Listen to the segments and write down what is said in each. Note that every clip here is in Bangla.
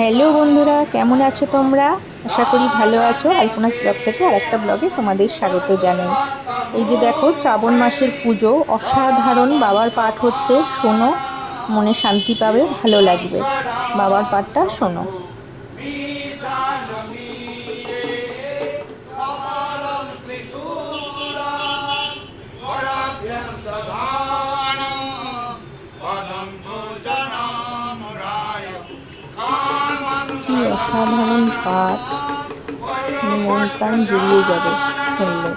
হ্যালো বন্ধুরা, কেমন আছো তোমরা? আশা করি ভালো আছো। আলপনা ব্লগ থেকে আর একটা ব্লগে তোমাদের স্বাগত জানাই। এই যে দেখো, শ্রাবণ মাসের পুজো, অসাধারণ বাবার পাঠ হচ্ছে, শোনো, মনে শান্তি পাবে, ভালো লাগবে। বাবার পাঠটা শোনো। অসাধারণ পাঠ। মন প্রাণ জুড়িয়ে যাবে শুনলে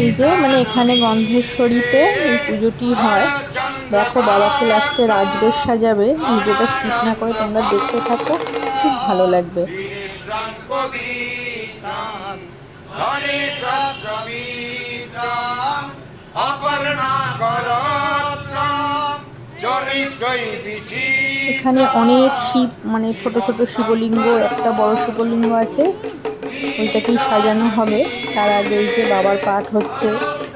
এই যে মানে এখানে গন্ধেশ্বরীতে এই পুজোটি হয়। দেখো বাবা বাবাকে লাস্টে রাজবেশ সাজাবে। ভিডিওটা স্কিপ না করে তোমরা দেখতে থাকো। খুব ভালো লাগবে। গণেশ এখানে অনেক শিব মানে ছোট ছোট শিবলিঙ্গ, একটা বড় শিবলিঙ্গ আছে। ওইটাকেই সাজানো হবে। তার আগে এই যে বাবার পাঠ হচ্ছে,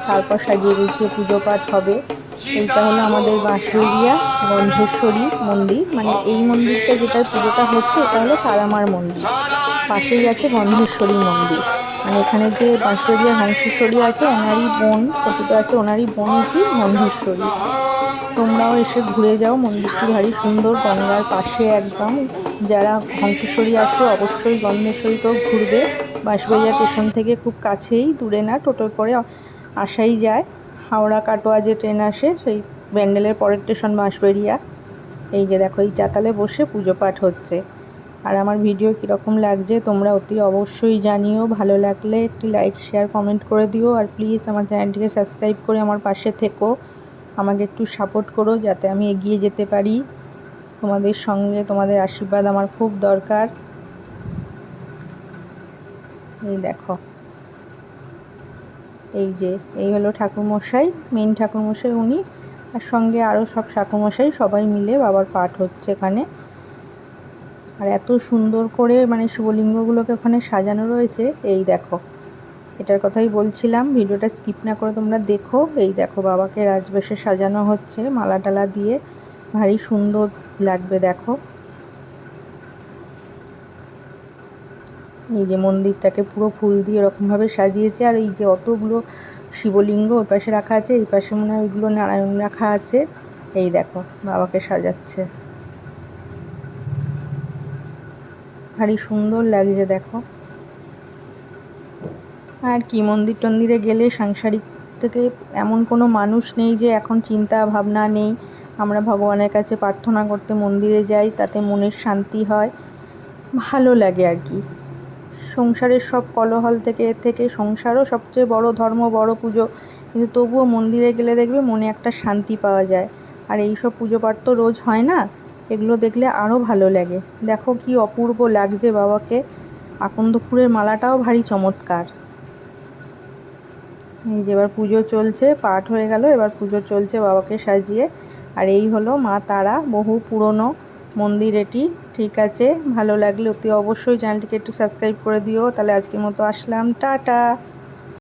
তারপর সাজিয়ে গুছিয়ে পুজো পাঠ হবে। এইটা হলো আমাদের বাঁশবেরিয়া গন্ধেশ্বরী মন্দির। মানে এই মন্দিরটা যেটা পুজোটা হচ্ছে, এটা হলো তারামার মন্দির। পাশেই আছে গন্ধেশ্বরী মন্দির। মানে এখানে যে বাঁশবেরিয়া হংসেশ্বরী আছে, ওনারই বোন প্রকৃত আছে ওনারই বোন কি গন্ধেশ্বরী তোমরাও এসে ঘুরে যাও, মন্দিরটি ভারী সুন্দর, গঙ্গার পাশে একদম। যারা হংসেশ্বরী আসো অবশ্যই গন্ধেশ্বরীতেও ঘুরবে। বাঁশবেরিয়া স্টেশন থেকে খুব কাছেই, দূরে না টোটো করে আসাই যায়। হাওড়া কাটোয়া যে ট্রেন আসে, সেই ব্যান্ডেলের পরের স্টেশন বাঁশবেরিয়া। এই যে দেখো, এই চাতালে বসে পুজো পাঠ হচ্ছে। আর আমার ভিডিও কীরকম লাগছে তোমরা অতি অবশ্যই জানিও। ভালো লাগলে একটি লাইক শেয়ার কমেন্ট করে দিও। আর প্লিজ আমার চ্যানেলটিকে সাবস্ক্রাইব করে আমার পাশে থেকো। আমাকে একটু সাপোর্ট করো যাতে আমি এগিয়ে যেতে পারি। তোমাদের সঙ্গে তোমাদের আশীর্বাদ আমার খুব দরকার। এই দেখো। এই যে, এই হলো ঠাকুরমশাই মেন ঠাকুরমশাই উনি। আর সঙ্গে আরও সব ঠাকুরমশাই সবাই মিলে বাবার পাঠ হচ্ছে এখানে। আর এত সুন্দর করে মানে শিবলিঙ্গগুলোকে ওখানে সাজানো রয়েছে, এই দেখো। এটার কথাই বলছিলাম, ভিডিওটা স্কিপ না করে তোমরা দেখো। এই দেখো বাবাকে রাজবেশে সাজানো হচ্ছে, মালা টালা দিয়ে। ভারী সুন্দর লাগবে, দেখো। এই যে মন্দিরটাকে পুরো ফুল দিয়ে এরকমভাবে সাজিয়েছে, আর এই যে অতগুলো শিবলিঙ্গ ওই পাশে রাখা আছে, এই পাশে মনে হয় ওইগুলো নারায়ণ রাখা আছে। এই দেখো, বাবাকে সাজাচ্ছে। ভারী সুন্দর লাগছে, দেখো। আর কি, মন্দির টন্দিরে গেলে সাংসারিক থেকে এমন কোনো মানুষ নেই যে এখন চিন্তা ভাবনা নেই। আমরা ভগবানের কাছে প্রার্থনা করতে মন্দিরে যাই, তাতে মনের শান্তি হয়। ভালো লাগে আর কি। সংসারের সব কলহল থেকে থেকে সংসারও সবচেয়ে বড় ধর্ম, বড় পুজো। কিন্তু তবুও মন্দিরে গেলে দেখবে মনে একটা শান্তি পাওয়া যায়। আর এইসব পুজো পাঠ তো রোজ হয় না? এগুলো দেখলে আরও ভালো লাগে। দেখো কি অপূর্ব লাগছে বাবাকে। আকন্দ ফুলের মালাটাও ভারী চমৎকার। এই যে এবার পুজো চলছে, পাঠ হয়ে গেল, এবার পুজো চলছে বাবাকে সাজিয়ে। আর এই হলো মা তারা, বহু পুরনো মন্দির এটি। ঠিক আছে, ভালো লাগলে অতি অবশ্যই চ্যানেলটিকে একটু সাবস্ক্রাইব করে দিও। তাহলে আজকের মতো আসলাম, টাটা।